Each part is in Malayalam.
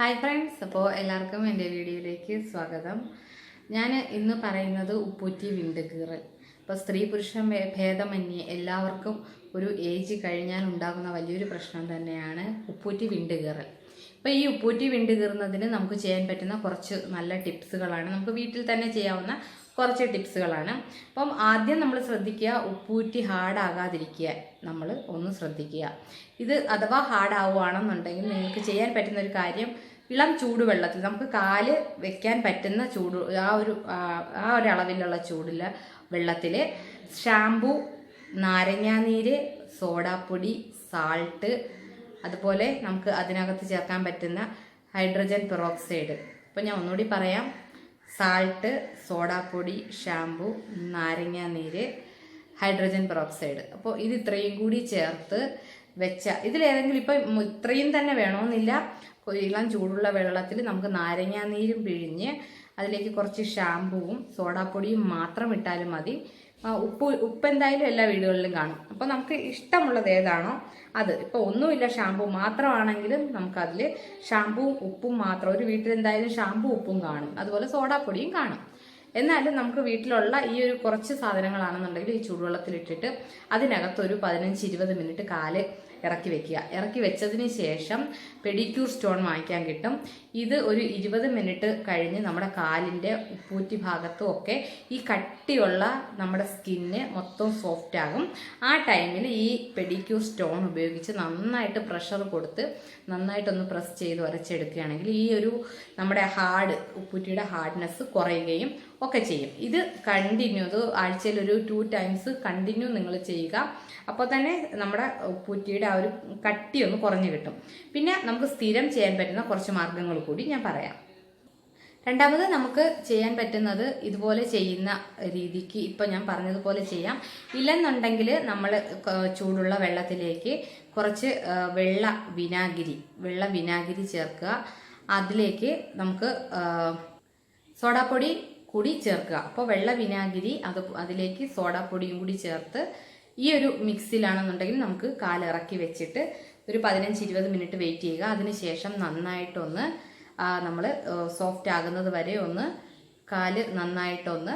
ഹായ് ഫ്രണ്ട്സ് അപ്പോൾ എല്ലാവർക്കും എന്റെ വീഡിയോയിലേക്ക് സ്വാഗതം. ഞാൻ ഇന്ന് പറയുന്നത് ഉപ്പൂറ്റി വിണ്ടുകീറൽ ഇപ്പോൾ സ്ത്രീ പുരുഷ ഭേദമന്യേ എല്ലാവർക്കും ഒരു ഏജ് കഴിഞ്ഞാൽ ഉണ്ടാകുന്ന വലിയൊരു പ്രശ്നം തന്നെയാണ് ഉപ്പൂറ്റി വിണ്ടുകീറൽ ഇപ്പോൾ ഈ ഉപ്പൂറ്റി വിണ്ടുകീറുന്നതിന് നമുക്ക് ചെയ്യാൻ പറ്റുന്ന കുറച്ച് നല്ല ടിപ്സുകളാണ്. നമുക്ക് വീട്ടിൽ തന്നെ ചെയ്യാവുന്ന കുറച്ച് ടിപ്സുകളാണ്. അപ്പം ആദ്യം നമ്മൾ ശ്രദ്ധിക്കുക ഉപ്പൂറ്റി ഹാർഡാകാതിരിക്കുക. നമ്മൾ ഒന്ന് ശ്രദ്ധിക്കുക. ഇത് അഥവാ ഹാർഡാവുകയാണെന്നുണ്ടെങ്കിൽ നിങ്ങൾക്ക് ചെയ്യാൻ പറ്റുന്ന ഒരു കാര്യം ഇളം ചൂടുവെള്ളത്തിൽ നമുക്ക് കാൽ വെക്കാൻ പറ്റുന്ന ചൂട് ആ ഒരു ആ ഒരു അളവിലുള്ള ചൂടില്ല വെള്ളത്തിൽ ഷാമ്പു നാരങ്ങാനീര് സോഡാപ്പൊടി സാൾട്ട് അതുപോലെ നമുക്ക് അതിനകത്ത് ചേർക്കാൻ പറ്റുന്ന ഹൈഡ്രജൻ പെറോക്സൈഡ്. അപ്പോൾ ഞാൻ ഒന്നുകൂടി പറയാം. സാൾട്ട് സോഡാപ്പൊടി ഷാമ്പു നാരങ്ങാനീര് ഹൈഡ്രജൻ പെറോക്സൈഡ്. അപ്പോൾ ഇത് ഇത്രയും കൂടി ചേർത്ത് വെച്ച. ഇതിലേതെങ്കിലും ഇപ്പം ഇത്രയും തന്നെ വേണമെന്നില്ല ഇളം ചൂടുള്ള വെള്ളത്തിൽ നമുക്ക് നാരങ്ങാനീരും പിഴിഞ്ഞ് അതിലേക്ക് കുറച്ച് ഷാമ്പുവും സോഡാപ്പൊടിയും മാത്രം ഇട്ടാലും മതി. ഉപ്പ് ഉപ്പ് എന്തായാലും എല്ലാ വീടുകളിലും കാണും. അപ്പോൾ നമുക്ക് ഇഷ്ടമുള്ളത് ഏതാണോ അത്. ഇപ്പോൾ ഒന്നുമില്ല ഷാമ്പു മാത്രമാണെങ്കിലും നമുക്കതിൽ ഷാമ്പുവും ഉപ്പും മാത്രം. ഒരു വീട്ടിൽ എന്തായാലും ഷാമ്പു ഉപ്പും കാണും. അതുപോലെ സോഡാപ്പൊടിയും കാണും. എന്നാലും നമുക്ക് വീട്ടിലുള്ള ഈ ഒരു കുറച്ച് സാധനങ്ങളാണെന്നുണ്ടെങ്കിൽ ഈ ചൂടുവെള്ളത്തിലിട്ടിട്ട് അതിനകത്ത് ഒരു പതിനഞ്ച് ഇരുപത് മിനിറ്റ് കാൽ ഇറക്കി വെക്കുക. ഇറക്കി വെച്ചതിന് ശേഷം പെഡിക്യൂർ സ്റ്റോൺ വാങ്ങിക്കാൻ കിട്ടും. ഇത് ഒരു ഇരുപത് മിനിറ്റ് കഴിഞ്ഞ് നമ്മുടെ കാലിന്റെ ഉപ്പൂറ്റി ഭാഗത്തും ഒക്കെ ഈ കട്ടിയുള്ള നമ്മുടെ സ്കിന്ന് മൊത്തം സോഫ്റ്റ് ആകും. ആ ടൈമിൽ ഈ പെഡിക്യൂർ സ്റ്റോൺ ഉപയോഗിച്ച് നന്നായിട്ട് പ്രഷർ കൊടുത്ത് നന്നായിട്ടൊന്ന് പ്രസ് ചെയ്ത് ഉരച്ചെടുക്കുകയാണെങ്കിൽ ഈ ഒരു നമ്മുടെ ഹാർഡ് ഉപ്പൂറ്റിയുടെ ഹാർഡ്നെസ് കുറയുകയും ഒക്കെ ചെയ്യും. ഇത് കണ്ടിന്യൂ അത് ആഴ്ചയിൽ ഒരു ടു ടൈംസ് കണ്ടിന്യൂ നിങ്ങൾ ചെയ്യുക. അപ്പോൾ തന്നെ നമ്മുടെ പുറ്റിയുടെ ആ ഒരു കട്ടി ഒന്ന് കുറഞ്ഞു കിട്ടും. പിന്നെ നമുക്ക് സ്ഥിരം ചെയ്യാൻ പറ്റുന്ന കുറച്ച് മാർഗങ്ങൾ കൂടി ഞാൻ പറയാം. രണ്ടാമത് നമുക്ക് ചെയ്യാൻ പറ്റുന്നത് ഇതുപോലെ ചെയ്യുന്ന രീതിക്ക് ഇപ്പം ഞാൻ പറഞ്ഞതുപോലെ ചെയ്യാം. ഇല്ലെന്നുണ്ടെങ്കിൽ നമ്മൾ ചൂടുള്ള വെള്ളത്തിലേക്ക് കുറച്ച് വെള്ള വിനാഗിരി വെള്ള വിനാഗിരി ചേർക്കുക. അതിലേക്ക് നമുക്ക് സോഡാപ്പൊടി കൂടി ചേർക്കുക. അപ്പോൾ വെള്ള വിനാഗിരി അത് അതിലേക്ക് സോഡാപ്പൊടിയും കൂടി ചേർത്ത് ഈ ഒരു മിക്സിലാണെന്നുണ്ടെങ്കിൽ നമുക്ക് കാലിറക്കി വെച്ചിട്ട് ഒരു പതിനഞ്ച് ഇരുപത് മിനിറ്റ് വെയിറ്റ് ചെയ്യുക. അതിനുശേഷം നന്നായിട്ടൊന്ന് നമ്മൾ സോഫ്റ്റ് ആകുന്നത് വരെ ഒന്ന് കാൽ നന്നായിട്ടൊന്ന്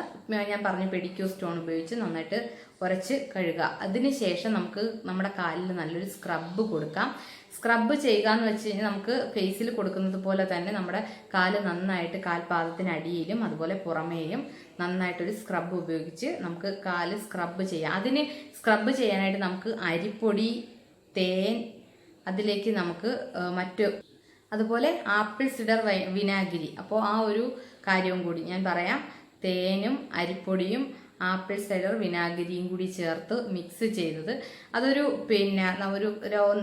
ഞാൻ പറഞ്ഞു പെഡിക്യൂ സ്റ്റോൺ ഉപയോഗിച്ച് നന്നായിട്ട് ഉരച്ച് കഴുകുക. അതിനുശേഷം നമുക്ക് നമ്മുടെ കാലിൽ നല്ലൊരു സ്ക്രബ് കൊടുക്കാം. സ്ക്രബ് ചെയ്യുക എന്ന് വെച്ച് കഴിഞ്ഞാൽ നമുക്ക് ഫേസിൽ കൊടുക്കുന്നത് പോലെ തന്നെ നമ്മുടെ കാൽ നന്നായിട്ട് കാൽപാദത്തിനടിയിലും അതുപോലെ പുറമേയും നന്നായിട്ടൊരു സ്ക്രബ് ഉപയോഗിച്ച് നമുക്ക് കാൽ സ്ക്രബ് ചെയ്യാം. അതിന് സ്ക്രബ് ചെയ്യാനായിട്ട് നമുക്ക് അരിപ്പൊടി തേൻ അതിലേക്ക് നമുക്ക് മറ്റു അതുപോലെ ആപ്പിൾ സിഡർ വിനാഗിരി. അപ്പോൾ ആ ഒരു കാര്യവും കൂടി ഞാൻ പറയാം. തേനും അരിപ്പൊടിയും ആപ്പിൾ സൈഡർ വിനാഗിരിയും കൂടി ചേർത്ത് മിക്സ് ചെയ്തത്. അതൊരു പിന്നെ ഒരു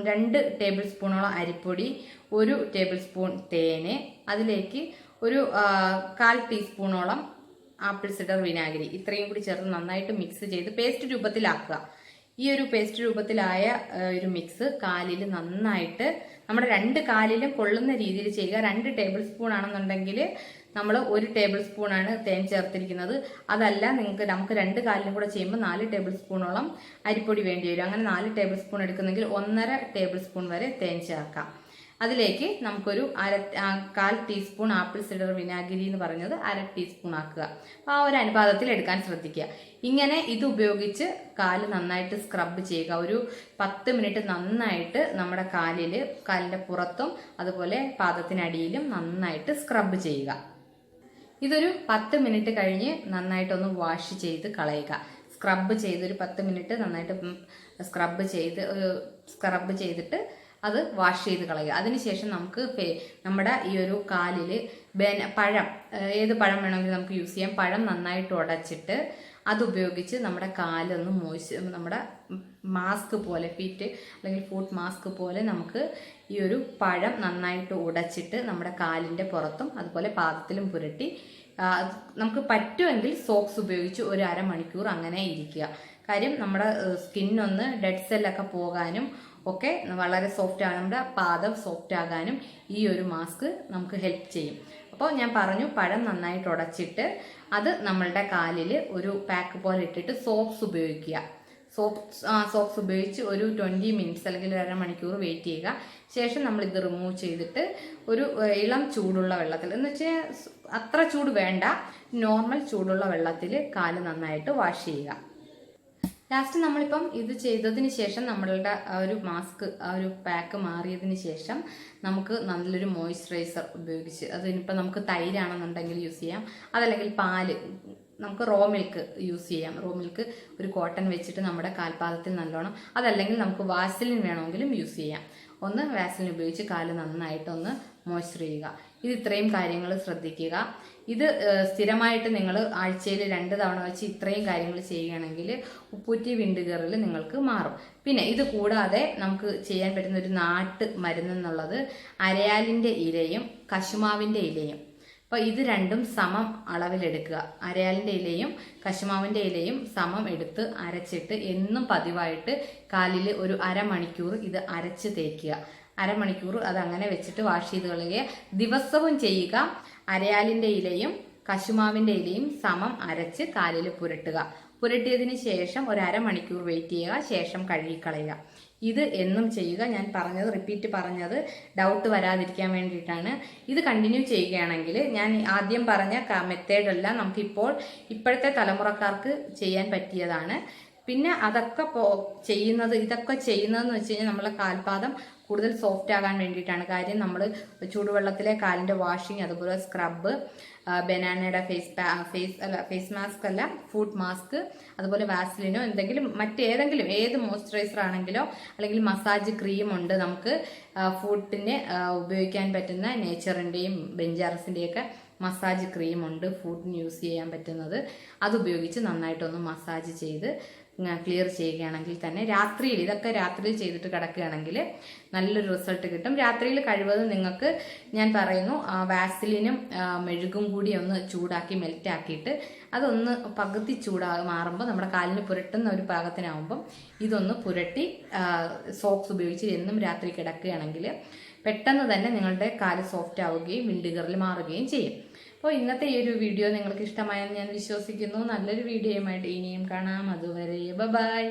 രണ്ട് ടേബിൾ സ്പൂണോളം അരിപ്പൊടി ഒരു ടേബിൾ സ്പൂൺ തേന് അതിലേക്ക് ഒരു കാൽ ടീസ്പൂണോളം ആപ്പിൾ സൈഡർ വിനാഗിരി. ഇത്രയും കൂടി ചേർത്ത് നന്നായിട്ട് മിക്സ് ചെയ്ത് പേസ്റ്റ് രൂപത്തിലാക്കുക. ഈ ഒരു പേസ്റ്റ് രൂപത്തിലായ ഒരു മിക്സ് കാലിൽ നന്നായിട്ട് നമ്മുടെ രണ്ട് കാലിലും കൊള്ളുന്ന രീതിയിൽ ചെയ്യുക. രണ്ട് ടേബിൾ സ്പൂൺ ആണെന്നുണ്ടെങ്കിൽ നമ്മൾ ഒരു ടേബിൾ സ്പൂൺ ആണ് തേൻ ചേർത്തിരിക്കുന്നത്. അതല്ല നിങ്ങൾക്ക് നമുക്ക് രണ്ട് കാലിലും കൂടെ ചെയ്യുമ്പോൾ നാല് ടേബിൾ സ്പൂണോളം അരിപ്പൊടി വേണ്ടി വരും. അങ്ങനെ നാല് ടേബിൾ സ്പൂൺ എടുക്കുന്നെങ്കിൽ ഒന്നര ടേബിൾ സ്പൂൺ വരെ തേൻ ചേർക്കാം. അതിലേക്ക് നമുക്കൊരു അര കാൽ ടീസ്പൂൺ ആപ്പിൾ സിഡർ വിനാഗിരി എന്ന് പറഞ്ഞത് അര ടീസ്പൂൺ ആക്കുക. അപ്പോൾ ആ ഒരു അനുപാതത്തിൽ എടുക്കാൻ ശ്രദ്ധിക്കുക. ഇങ്ങനെ ഇത് ഉപയോഗിച്ച് കാൽ നന്നായിട്ട് സ്ക്രബ് ചെയ്യുക. ഒരു പത്ത് മിനിറ്റ് നന്നായിട്ട് നമ്മുടെ കാലിൽ കാലിന്റെ പുറത്തും അതുപോലെ പാദത്തിനടിയിലും നന്നായിട്ട് സ്ക്രബ് ചെയ്യുക. ഇതൊരു പത്ത് മിനിറ്റ് കഴിഞ്ഞ് നന്നായിട്ടൊന്ന് വാഷ് ചെയ്ത് കളയുക. സ്ക്രബ് ചെയ്ത് ഒരു പത്ത് മിനിറ്റ് നന്നായിട്ട് സ്ക്രബ് ചെയ്ത് സ്ക്രബ് ചെയ്തിട്ട് അത് വാഷ് ചെയ്ത് കളയുക. അതിനുശേഷം നമുക്ക് നമ്മുടെ ഈ ഒരു കാലിൽ ബന പഴം ഏത് പഴം വേണമെങ്കിലും നമുക്ക് യൂസ് ചെയ്യാം. പഴം നന്നായിട്ട് ഉടച്ചിട്ട് അതുപയോഗിച്ച് നമ്മുടെ കാലൊന്ന് മോശ നമ്മുടെ മാസ്ക് പോലെ ഫീറ്റ് അല്ലെങ്കിൽ ഫുഡ് മാസ്ക് പോലെ നമുക്ക് ഈ ഒരു പഴം നന്നായിട്ട് ഉടച്ചിട്ട് നമ്മുടെ കാലിന്റെ പുറത്തും അതുപോലെ പാദത്തിലും പുരട്ടി നമുക്ക് പറ്റുമെങ്കിൽ സോക്സ് ഉപയോഗിച്ച് ഒരു അരമണിക്കൂർ അങ്ങനെ ഇരിക്കുക. കാര്യം നമ്മുടെ സ്കിന്നൊന്ന് ഡെഡ് സെല്ലൊക്കെ പോകാനും ഒക്കെ വളരെ സോഫ്റ്റ് ആണ്. നമ്മുടെ പാദം സോഫ്റ്റ് ആകാനും ഈ ഒരു മാസ്ക് നമുക്ക് ഹെൽപ്പ് ചെയ്യും. അപ്പോൾ ഞാൻ പറഞ്ഞു പഴം നന്നായിട്ട് ഉടച്ചിട്ട് അത് നമ്മളുടെ കാലിൽ ഒരു പാക്ക് പോലെ ഇട്ടിട്ട് സോക്സ് ഉപയോഗിക്കുക. സോപ്സ് സോക്സ് ഉപയോഗിച്ച് ഒരു ട്വന്റി മിനിറ്റ്സ് അല്ലെങ്കിൽ ഒരു അരമണിക്കൂർ വെയിറ്റ് ചെയ്യുക. ശേഷം നമ്മൾ ഇത് റിമൂവ് ചെയ്തിട്ട് ഒരു ഇളം ചൂടുള്ള വെള്ളത്തിൽ എന്ന് വെച്ചാൽ അത്ര ചൂട് വേണ്ട നോർമൽ ചൂടുള്ള വെള്ളത്തിൽ കാൽ നന്നായിട്ട് വാഷ് ചെയ്യുക. ലാസ്റ്റ് നമ്മളിപ്പം ഇത് ചെയ്തതിന് ശേഷം നമ്മളുടെ ആ ഒരു മാസ്ക് ആ ഒരു പാക്ക് മാറിയതിന് ശേഷം നമുക്ക് നല്ലൊരു മോയ്സ്ചറൈസർ ഉപയോഗിച്ച് അതിനിപ്പോൾ നമുക്ക് തൈരാണെന്നുണ്ടെങ്കിൽ യൂസ് ചെയ്യാം. അതല്ലെങ്കിൽ പാൽ നമുക്ക് റോ മിൽക്ക് യൂസ് ചെയ്യാം. റോ മിൽക്ക് ഒരു കോട്ടൺ വെച്ചിട്ട് നമ്മുടെ കാൽപാദത്തിൽ നല്ലോണം അതല്ലെങ്കിൽ നമുക്ക് വാസലിൻ വേണമെങ്കിലും യൂസ് ചെയ്യാം. ഒന്ന് വാസലിൻ ഉപയോഗിച്ച് കാൽ നന്നായിട്ടൊന്ന് മോയ്സ്ചർ ചെയ്യുക. ഇത് ഇത്രയും കാര്യങ്ങൾ ശ്രദ്ധിക്കുക. ഇത് സ്ഥിരമായിട്ട് നിങ്ങൾ ആഴ്ചയിൽ രണ്ട് തവണ വെച്ച് ഇത്രയും കാര്യങ്ങൾ ചെയ്യുകയാണെങ്കിൽ ഉപ്പൂറ്റി വിണ്ടുകയറിൽ നിങ്ങൾക്ക് മാറും. പിന്നെ ഇത് കൂടാതെ നമുക്ക് ചെയ്യാൻ പറ്റുന്ന ഒരു നാട്ട് മരുന്നെന്നുള്ളത് അരയാലിന്റെ ഇലയും കശുമാവിന്റെ ഇലയും. അപ്പോൾ ഇത് രണ്ടും സമം അളവിലെടുക്കുക. അരയാലിന്റെ ഇലയും കശുമാവിന്റെ ഇലയും സമം എടുത്ത് അരച്ചിട്ട് എന്നും പതിവായിട്ട് കാലിൽ ഒരു അരമണിക്കൂർ ഇത് അരച്ച് തേക്കുക. അരമണിക്കൂർ അത് അങ്ങനെ വെച്ചിട്ട് വാഷ് ചെയ്ത് കളയുക. ദിവസവും ചെയ്യുക. അരയാലിന്റെ ഇലയും കശുമാവിന്റെ ഇലയും സമം അരച്ച് കാലിൽ പുരട്ടുക. പുരട്ടിയതിന് ശേഷം ഒരു അരമണിക്കൂർ വെയിറ്റ് ചെയ്യുക. ശേഷം കഴുകിക്കളയുക ഇത് എന്നും ചെയ്യുക. ഞാൻ പറഞ്ഞത് റിപ്പീറ്റ് പറഞ്ഞത്. ഡൗട്ട് വരാതിരിക്കാൻ വേണ്ടിയിട്ടാണ്. ഇത് കണ്ടിന്യൂ ചെയ്യുകയാണെങ്കിൽ ഞാൻ ആദ്യം പറഞ്ഞ മെത്തേഡെല്ലാം നമുക്കിപ്പോൾ ഇപ്പോഴത്തെ തലമുറക്കാർക്ക് ചെയ്യാൻ പറ്റിയതാണ്. പിന്നെ അതൊക്കെ പോ ചെയ്യുന്നത് ഇതൊക്കെ ചെയ്യുന്നതെന്ന് വെച്ച് കഴിഞ്ഞാൽ നമ്മളെ കാൽപാദം കൂടുതൽ സോഫ്റ്റ് ആകാൻ വേണ്ടിയിട്ടാണ്. കാര്യം നമ്മൾ ചൂടുവെള്ളത്തിലെ കാലിന്റെ വാഷിങ് അതുപോലെ സ്ക്രബ്ബ് ബനാനയുടെ ഫേസ് ഫേസ് അല്ല ഫേസ് മാസ്ക് അല്ല ഫുഡ് മാസ്ക് അതുപോലെ വാസ്ലിനോ എന്തെങ്കിലും മറ്റേതെങ്കിലും ഏത് മോയ്സ്ചറൈസർ ആണെങ്കിലോ അല്ലെങ്കിൽ മസാജ് ക്രീം ഉണ്ട് നമുക്ക് ഫുഡിന് ഉപയോഗിക്കാൻ പറ്റുന്ന നേച്ചറിന്റെയും ബെഞ്ചാറസിന്റെയൊക്കെ മസാജ് ക്രീം ഉണ്ട് ഫുഡിന് യൂസ് ചെയ്യാൻ പറ്റുന്നത്. അത് ഉപയോഗിച്ച് നന്നായിട്ടൊന്ന് മസാജ് ചെയ്ത് ക്ലിയർ ചെയ്യുകയാണെങ്കിൽ തന്നെ രാത്രിയിൽ ഇതൊക്കെ രാത്രിയിൽ ചെയ്തിട്ട് കിടക്കുകയാണെങ്കിൽ നല്ലൊരു റിസൾട്ട് കിട്ടും. രാത്രിയിൽ കഴിവതും നിങ്ങൾക്ക് ഞാൻ പറയുന്നു വാസിലിനും മെഴുകും കൂടി ഒന്ന് ചൂടാക്കി മെൽറ്റാക്കിയിട്ട് അതൊന്ന് പകുതി ചൂടാ മാറുമ്പോൾ നമ്മുടെ കാലിന് പുരട്ടുന്ന ഒരു പാകത്തിനാവുമ്പം ഇതൊന്ന് പുരട്ടി സോക്സ് ഉപയോഗിച്ച് എന്നും രാത്രി കിടക്കുകയാണെങ്കിൽ പെട്ടെന്ന് തന്നെ നിങ്ങളുടെ കാൽ സോഫ്റ്റ് ആവുകയും വിണ്ടുകറിൽ മാറുകയും ചെയ്യും. അപ്പോൾ ഇന്നത്തെ ഈ ഒരു വീഡിയോ നിങ്ങൾക്ക് ഇഷ്ടമായെന്ന് ഞാൻ വിശ്വസിക്കുന്നു. നല്ലൊരു വീഡിയോയുമായിട്ട് ഇനിയും കാണാം. അതുവരെ ബൈ.